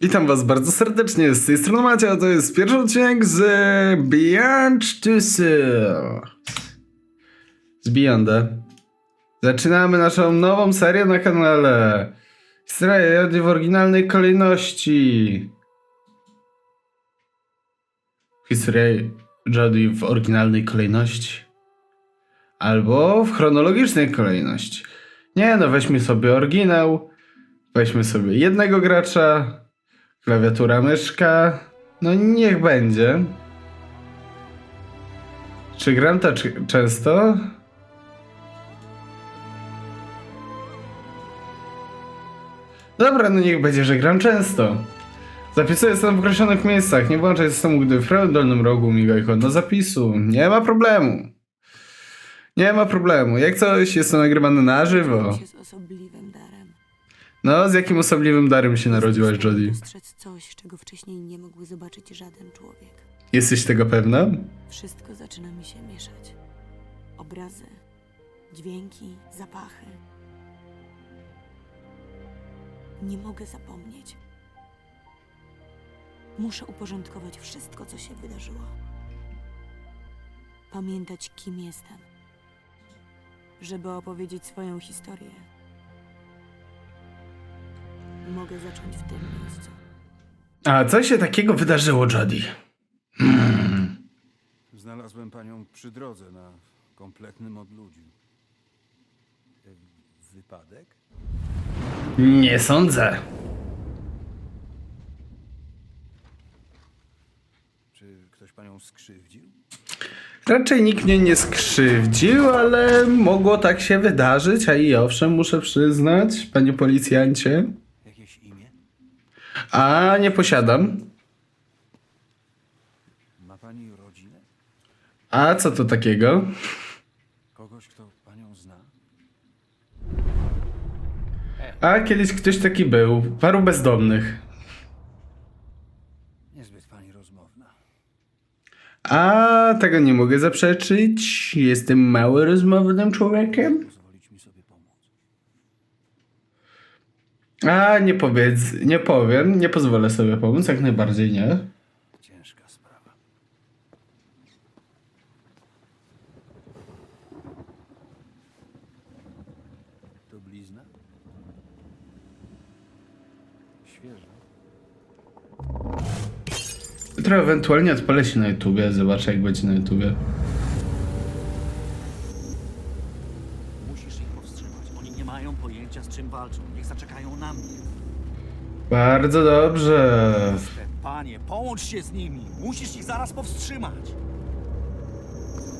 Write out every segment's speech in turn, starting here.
Witam was bardzo serdecznie, z tej strony Macia, a to jest pierwszy odcinek z Beyond Two Souls. Z Beyonda. Zaczynamy naszą nową serię na kanale. Historia Jody w oryginalnej kolejności. Historia Jody w oryginalnej kolejności. Albo w chronologicznej kolejności. Nie no, weźmy sobie oryginał. Weźmy sobie jednego gracza. Klawiatura, myszka. No niech będzie. Czy gram to często? Dobra, no niech będzie, że gram często. Zapisuję jestem w określonych miejscach. Nie włączaj systemu, gdy w prawym dolnym rogu miga ikon do zapisu. Nie ma problemu. Nie ma problemu. Jak coś, jestem nagrywany na żywo. No, z jakim osobliwym darem się narodziłaś, Jodie? Dostrzec coś, czego wcześniej nie mógł zobaczyć żaden człowiek. Jesteś tego pewna? Wszystko zaczyna mi się mieszać. Obrazy, dźwięki, zapachy. Nie mogę zapomnieć. Muszę uporządkować wszystko, co się wydarzyło. Pamiętać, kim jestem. Żeby opowiedzieć swoją historię. Mogę zacząć w tym miejscu. A co się takiego wydarzyło, Jodie? Hmm. Znalazłem panią przy drodze na kompletnym odludziu. E, Wypadek? Nie sądzę. Czy ktoś panią skrzywdził? Raczej nikt mnie nie skrzywdził, ale mogło tak się wydarzyć, a i owszem, muszę przyznać, panie policjancie. A nie posiadam. Ma pani rodzinę? A co to takiego? Kogoś, kto panią zna? A kiedyś ktoś taki był. Paru bezdomnych. Niezbyt pani rozmowna. A tego nie mogę zaprzeczyć. Jestem mało rozmownym człowiekiem. Pozwolić mi sobie pomóc. A nie powiedz, nie powiem, nie pozwolę sobie pomóc, jak najbardziej nie. Ciężka sprawa. To blizna? Świeża. Jutro ewentualnie odpalę się na YouTubie, zobaczę jak będzie na YouTubie. Bardzo dobrze. Panie, połącz się z nimi. Musisz ich zaraz powstrzymać.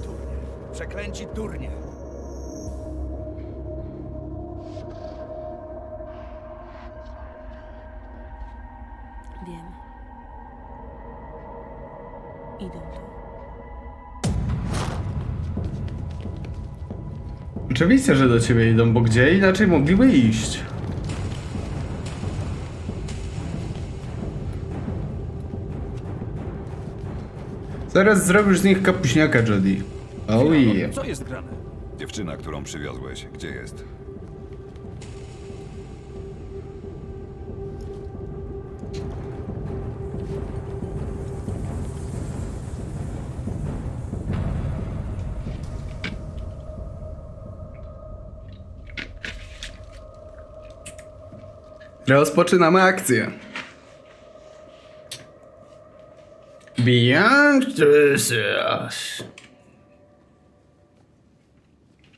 Durnie. Przeklęci durnie. Wiem. Idą tu. Oczywiście, że do ciebie idą, bo gdzie inaczej mogliby iść? Zaraz zrobisz z nich kapuśniaka, Jody. Oh yeah. Co jest grane? Dziewczyna, którą przywiozłeś, gdzie jest? Rozpoczynamy akcję. Beyond the Seas.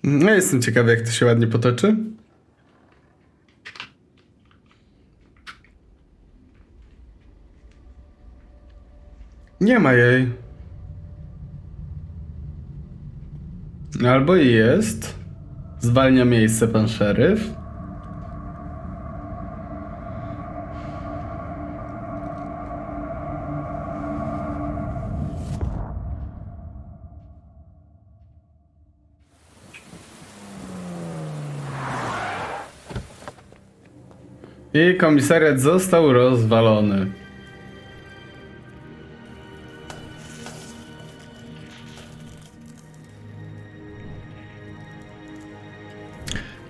No jestem ciekawy, jak to się ładnie potoczy. Nie ma jej. Albo jest. Zwalnia miejsce pan szeryf. I komisariat został rozwalony.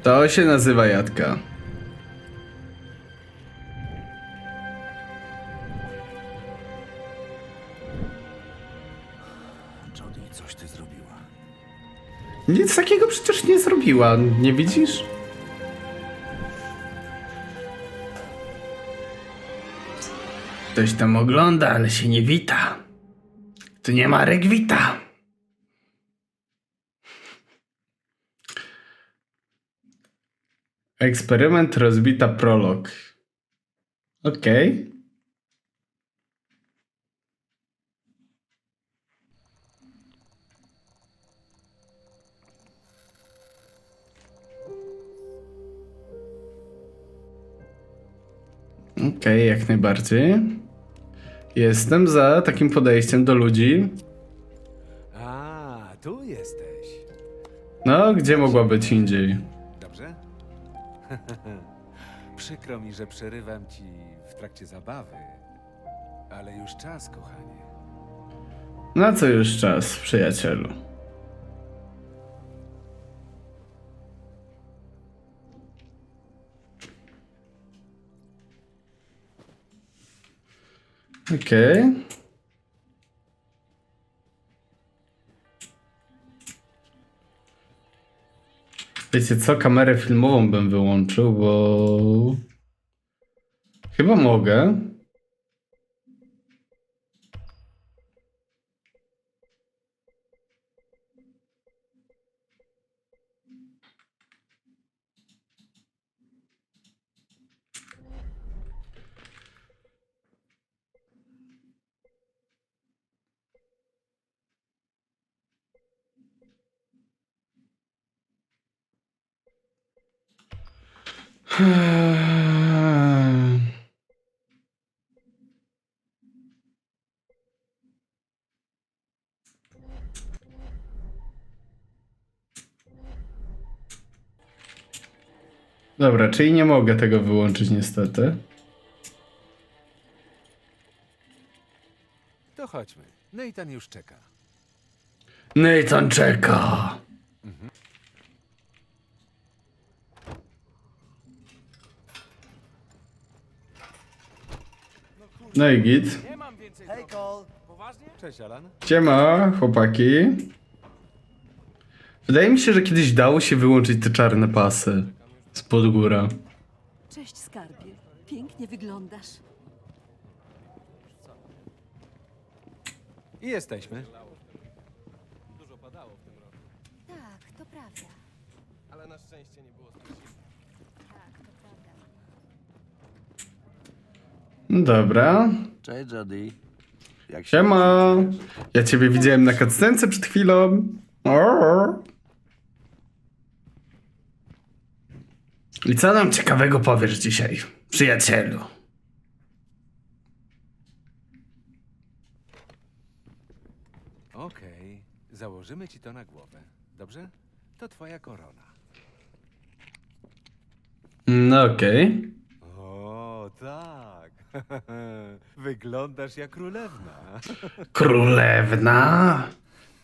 To się nazywa jadka. Jody, coś ty zrobiła. Nic takiego przecież nie zrobiła, nie widzisz? Ktoś tam ogląda, ale się nie wita. Tu nie ma regwita. Eksperyment rozbita prolog. Okej. Okej, jak najbardziej. Jestem za takim podejściem do ludzi. A, tu jesteś. No, gdzie mogła być indziej? Dobrze? Przykro mi, że przerywam ci w trakcie zabawy, ale już czas, kochanie. Na co już czas, przyjacielu? Okej. Wiecie co? Kamerę filmową bym wyłączył, bo... Chyba mogę. Dobra, czyli nie mogę tego wyłączyć niestety. To chodźmy. Nathan już czeka. Nathan czeka. No i git. Cześć, Alan. Siema, chłopaki. Wydaje mi się, że kiedyś dało się wyłączyć te czarne pasy spod góra. Cześć, skarbie. Pięknie wyglądasz. I jesteśmy. Tak, to prawda. Dobra. Cześć, Jody. Jak się Siema. Ja ciebie widziałem na cutscence przed chwilą. O. I co nam ciekawego powiesz dzisiaj, przyjacielu? Okej, założymy ci to na głowę. Dobrze? To twoja korona. No okej. O, tak. Wyglądasz jak królewna. Królewna?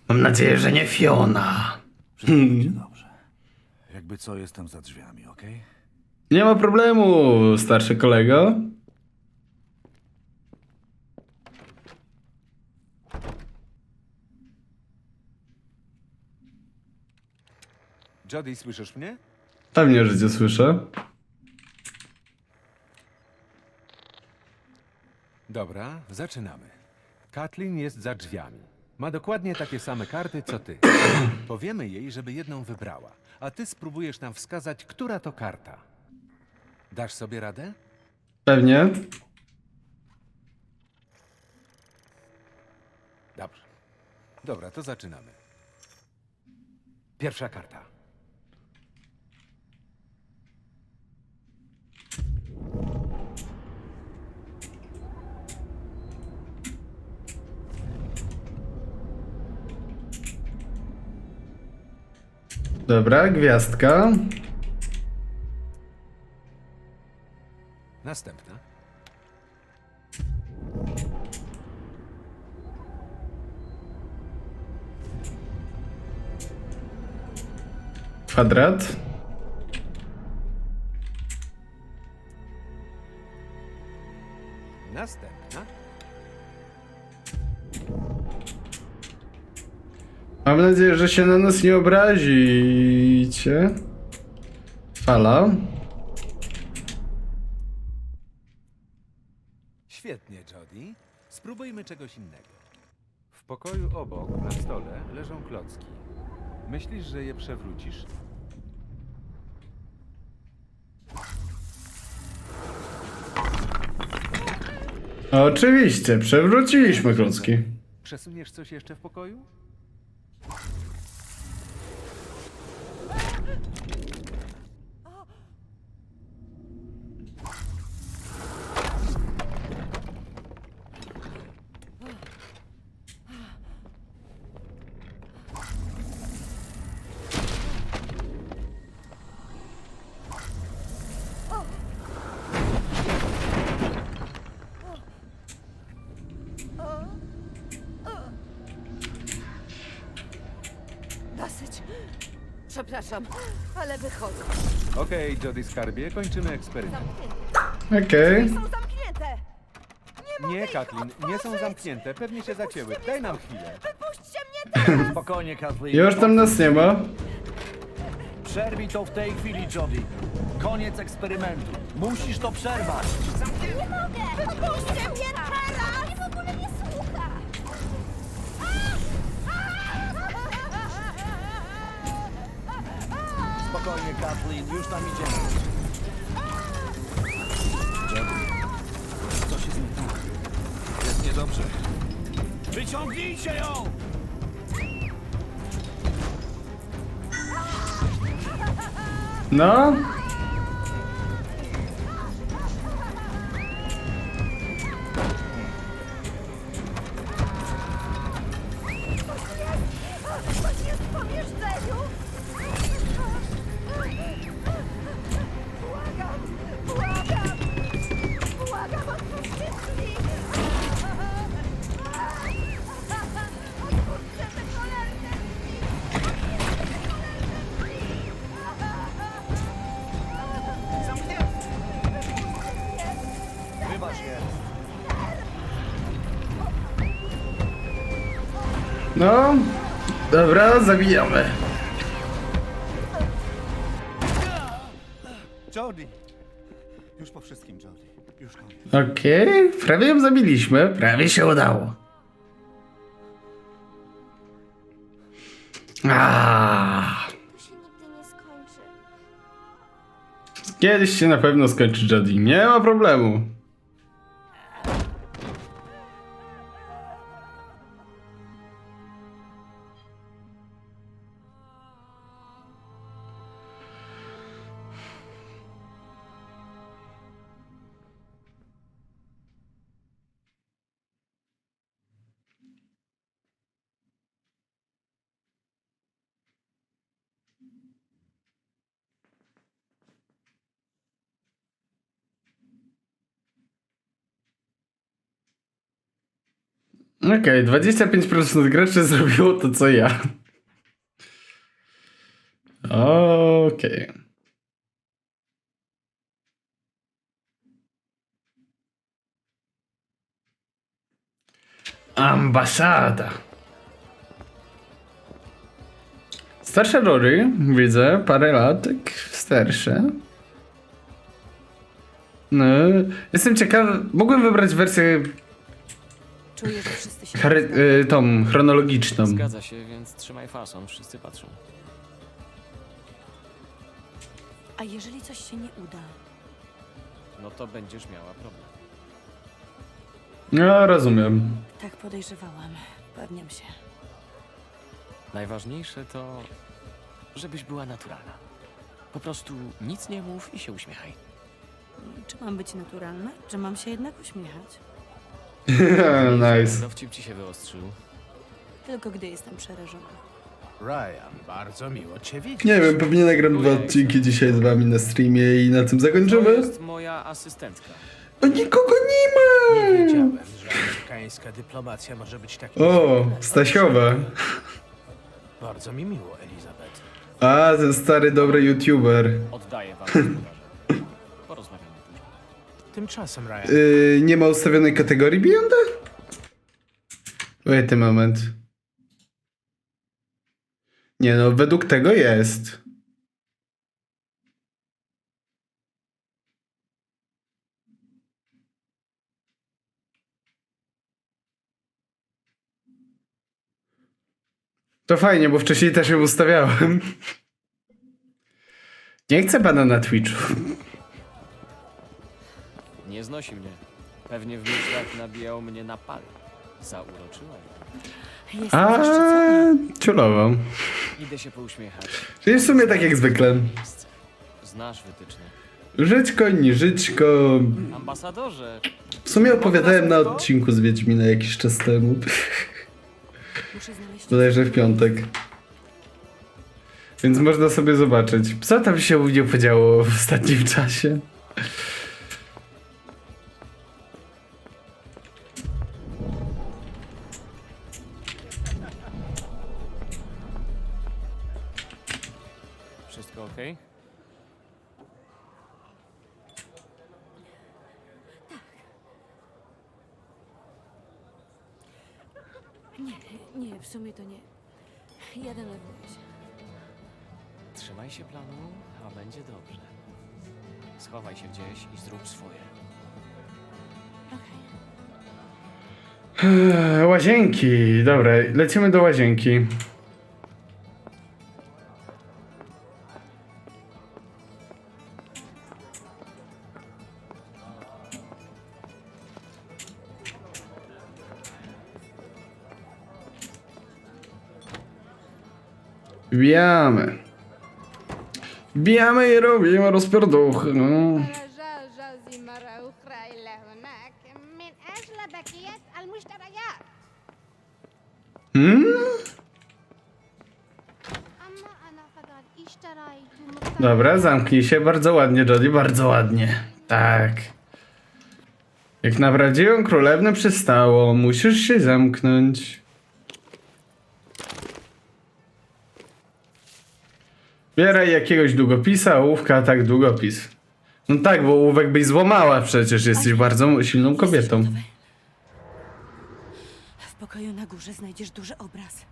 Mam nadzieję, że nie Fiona. Dobrze. Jakby co, jestem za drzwiami, okej? Nie ma problemu, starszy kolego. Jody, słyszysz mnie? Pewnie, że cię słyszę. Dobra, zaczynamy. Kathleen jest za drzwiami. Ma dokładnie takie same karty co ty. Powiemy jej, żeby jedną wybrała, a ty spróbujesz nam wskazać, która to karta. Dasz sobie radę? Pewnie. Dobrze. Dobra, to zaczynamy. Pierwsza karta. Dobra, gwiazdka. Następna. Kwadrat. Mam nadzieję, że się na nas nie obrazicie. Fala. Świetnie, Jody. Spróbujmy czegoś innego. W pokoju obok, na stole, leżą klocki. Myślisz, że je przewrócisz? Oczywiście, przewróciliśmy klocki. Przesuniesz coś jeszcze w pokoju? Dosyć. Przepraszam, ale wychodzę. Okej, Jody Skarbie, kończymy eksperyment. Okej. Są zamknięte! Nie, Katlin, nie są zamknięte. Pewnie się zacięły. Daj nam chwilę. Wypuśćcie mnie teraz! Spokojnie, Kathleen. Już tam nas nie ma. Przerwij to w tej chwili, Jody. Koniec eksperymentu. Musisz to przerwać. Nie mogę! Wypuśćcie mnie teraz! Spokojnie, Kathleen. Już tam idziemy. Jody. Coś jest nie tak. Jest niedobrze. Wyciągnijcie ją! No. Dobra, zabijamy. Jody. Już po wszystkim, Jody. Już koniec. Okej, prawie ją zabiliśmy. Prawie się udało. To się nigdy nie skończy. Kiedyś się na pewno skończy Jody. Nie ma problemu. Okej, 25% graczy zrobiło to, co ja. Okej. Ambasada. Starsze Rory, widzę, parę latek starsze. No, jestem ciekawy, mogłem wybrać wersję Czuję, że wszyscy się Chary, y, tą chronologiczną. Zgadza się, więc trzymaj fason, wszyscy patrzą. A jeżeli coś się nie uda? No to będziesz miała problem. No, rozumiem. Tak podejrzewałam. Pewniam się. Najważniejsze to, żebyś była naturalna. Po prostu nic nie mów i się uśmiechaj. Czy mam być naturalna? Czy mam się jednak uśmiechać? nice. Dowcip ci się wyostrzył. Tylko gdy jestem przerażona. Ryan, bardzo miło Cię widzieć. Nie wiem, pewnie nagram dwa odcinki dzisiaj z wami na streamie i na tym To zakończymy. jest moja asystentka. O, nikogo nie Nie ma! wiedziałem, że amerykańska dyplomacja może być tak O, Stasiowa. Bardzo mi miło, Elizabeth. A, ten stary, dobry youtuber. Oddaję wam. Tymczasem, Ryan, Yy, nie ma ustawionej kategorii Beyonda? Wait a moment. Nie no, według tego jest. To fajnie, bo wcześniej też ją ustawiałem. Nie chcę pana na Twitchu. Nie znosi mnie. Pewnie w myślach nabijał mnie na pal. Zauroczyła. Jestem A, zaszczycona. ciulowo. Idę się pouśmiechać. Czyli w sumie tak jak zwykle. Znasz wytyczne. Żyćko, nie żyćko. Ambasadorze, W sumie opowiadałem na odcinku z Wiedźmina jakiś czas temu. Muszę znaleźć... Bodajże w piątek. Więc można sobie zobaczyć, co tam się u mnie podziało w ostatnim czasie. Łazienki. Dobra, lecimy do łazienki. Wbijamy. Wbijamy i robimy rozpierduchy. No. Zamknij się. Bardzo ładnie, Jodie, bardzo ładnie. Tak. Jak na prawdziwą królewnę przystało, musisz się zamknąć. Bieraj jakiegoś długopisa, ołówka, tak długopis. No tak, bo ołówek byś złamała przecież, jesteś bardzo silną kobietą. W pokoju na górze znajdziesz duży obraz.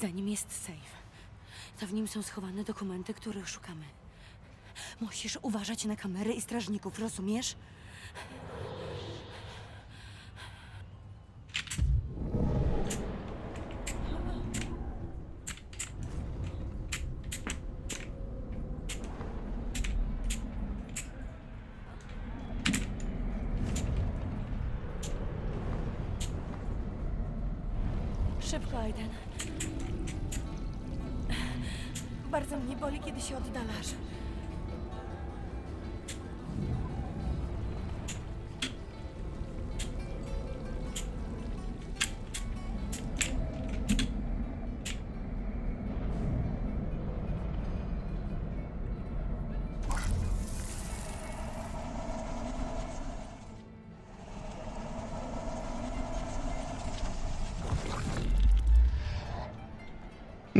Za nim jest safe. To w nim są schowane dokumenty, których szukamy. Musisz uważać na kamery i strażników, rozumiesz?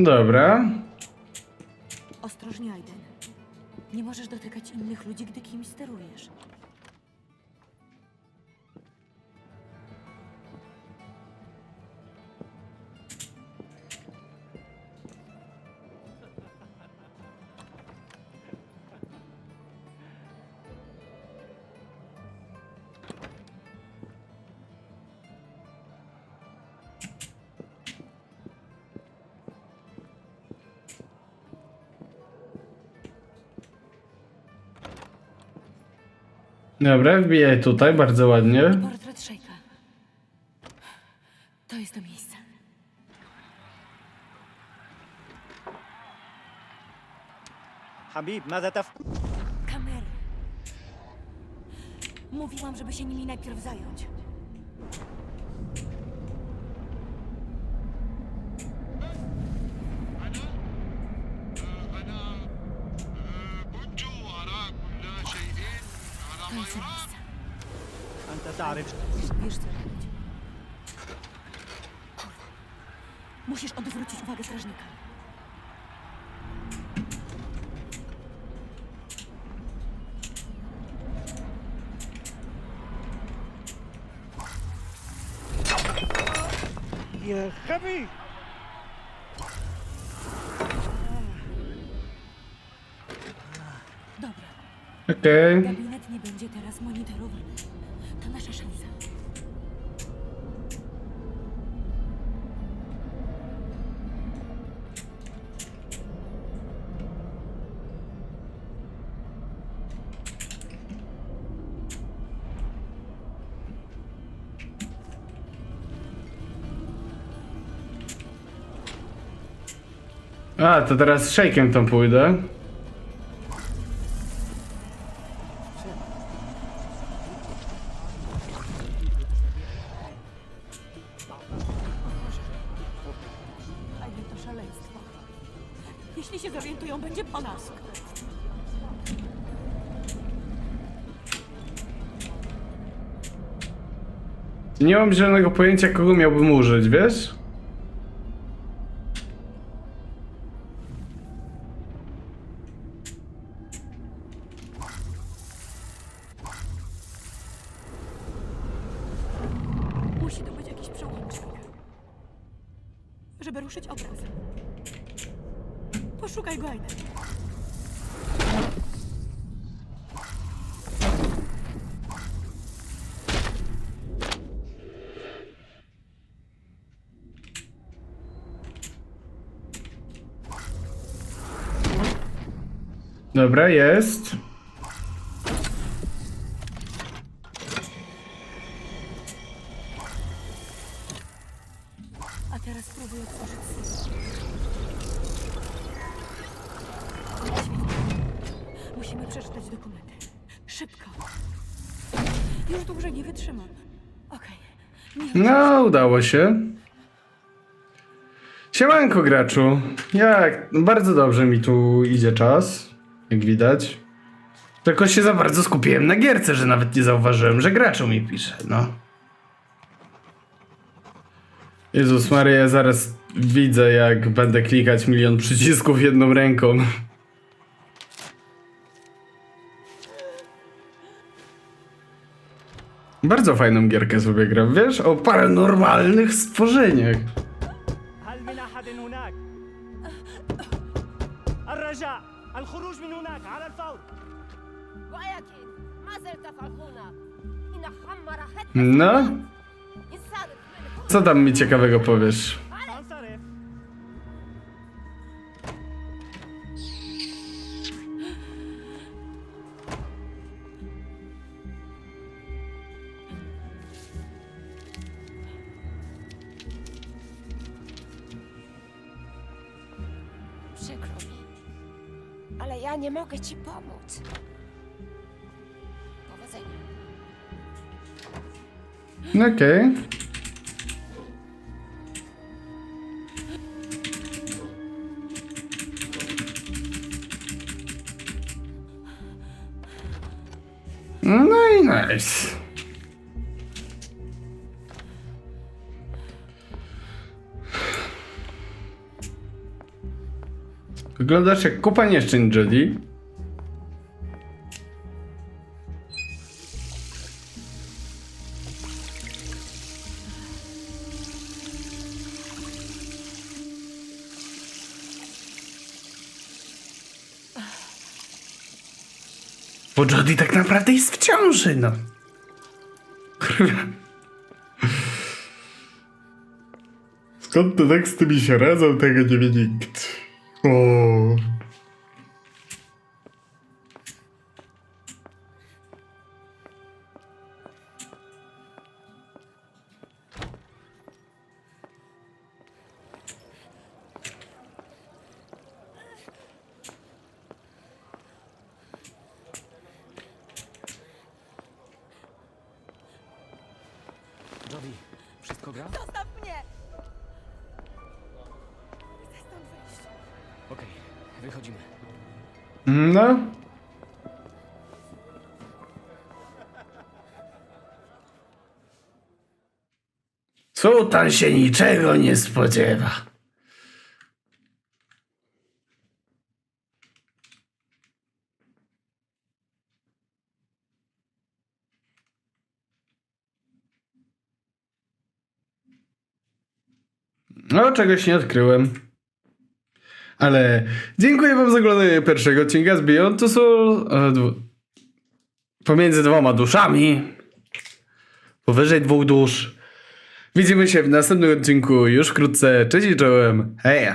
Dobra. Ostrożnie, Aiden. Nie możesz dotykać innych ludzi, gdy kimś sterujesz. Dobra, wbijaj tutaj, bardzo ładnie. Portret Szejka. To jest to miejsce. حبيب ماذا تفعل؟ Kamery. Mówiłam, żeby się nimi najpierw zająć. Musisz odwrócić uwagę strażnika. Heavy! Dobra. Okej. Okay. A, to teraz z tam pójdę. To szaleństwo. Jeśli się zorientują, będzie po nas. Nie mam zielonego pojęcia, kogo miałbym użyć, wiesz? Dobra, jest. Udało się. Siemanko, graczu. Jak? Bardzo dobrze mi tu idzie czas, jak widać. Tylko się za bardzo skupiłem na gierce, że nawet nie zauważyłem, że graczu mi pisze, no. Jezus Maria, ja zaraz widzę, jak będę klikać milion przycisków jedną ręką. Bardzo fajną gierkę sobie gram, wiesz? O paranormalnych stworzeniach. هل من أحد هناك؟ الرجاء الخروج من هناك على الفور وأكيد ما زلت تفعل هنا إن خمر حتى No, إنسان من co tam mi ciekawego powiesz? Ja nie mogę ci pomóc. Powodzenia. Okej. No i nice. Wyglądasz jak kupa nieszczęść, Jedi. Bo Jodie tak naprawdę jest w ciąży, no. Skąd te teksty mi się radzą, tego nie wie nikt. O. wychodzimy. No. Sultan się niczego nie spodziewa. No, czegoś nie odkryłem. Ale dziękuję wam za oglądanie pierwszego odcinka z Beyond Two Soul. pomiędzy dwoma duszami. Powyżej dwóch dusz. Widzimy się w następnym odcinku już wkrótce. Cześć i czołem. Hej!